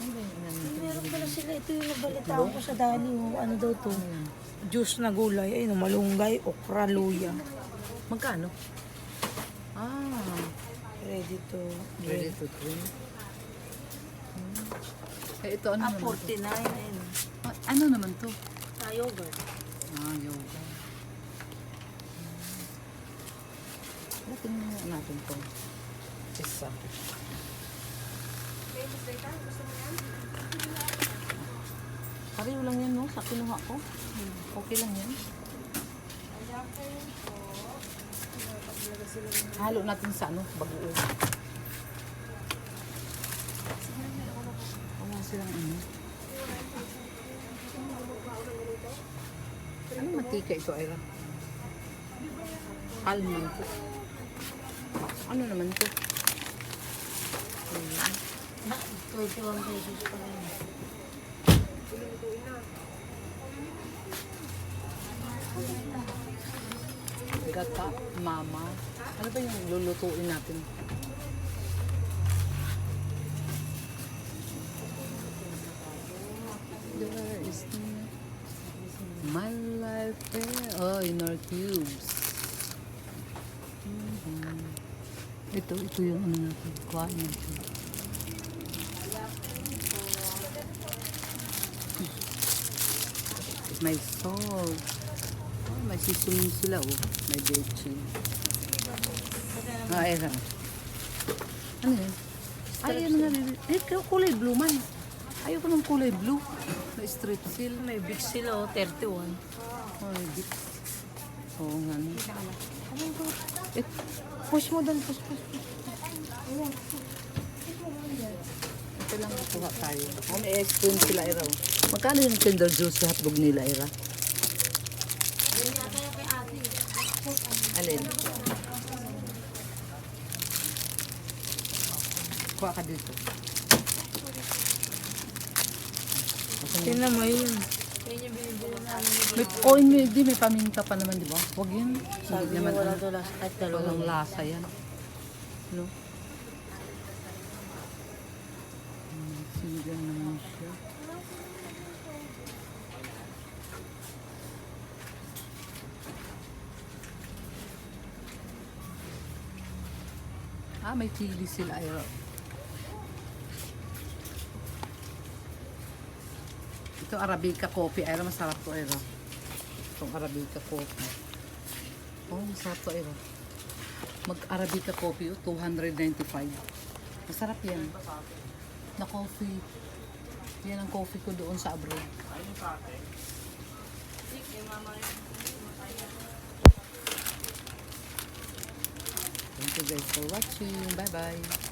Meron pala sila. Ito yung nabalitaan ko sa dani. Yung ano daw to. Juice na gulay. Ay, no, malunggay, okra, luya. Magkano? Ah, Ready to ready drink. to drink. Hmm. Eh, ito ano Ah, naman to? 49. Ayun. Ah, ano naman to? Ah, yogurt. Ah, yoga. Hmm. Tingnan nga natin to. Isa. Pareho lang yan, no? Sa kinuha ko. Okay lang yan. Halo natin sa ano, bagoong. Wala silang ano. Ano matika ito, Ira? Almond to. Ano naman to? Ayan. 31 pesos pa rin. Gata, mama. Ano ba yung lulutuin natin? There is my life there. Oh, in our cubes. Mhm. Ito, ito yung ano natin. Kuhain natin. May salt. Oh, may sesame sila oh. May bechin. Ah, era. Ano yan? Ay, ano nga. Eh, kulay blue man. Ayoko ng kulay blue. Na street seal. May big sila, oh, 31. Ay, di. Oo nga. no. Eh, push mo doon, push, push, push. Ito lang kukuha tayo. Ice cream sila, Ira. oh. Magkano yung Kinder Juice sa hotdog nila, Ira? Alin? Kuha ka dito. Tingnan mo yun. May, oh, may, di, may paminta pa naman, di ba? Huwag yan. Sabi Hindi naman, wala ano, lasa. Kahit walang dalawang lasa yan. No? Hmm, Ah, may chili sila. Ayro. Ito Arabica coffee. Ayro, masarap to. Ayro. Itong Arabica coffee. Oh, masarap to. Ayro. Mag-Arabica coffee, oh, 295. Masarap yan. Na coffee. Yan ang coffee ko doon sa abroad. Thank you guys for watching. Bye-bye.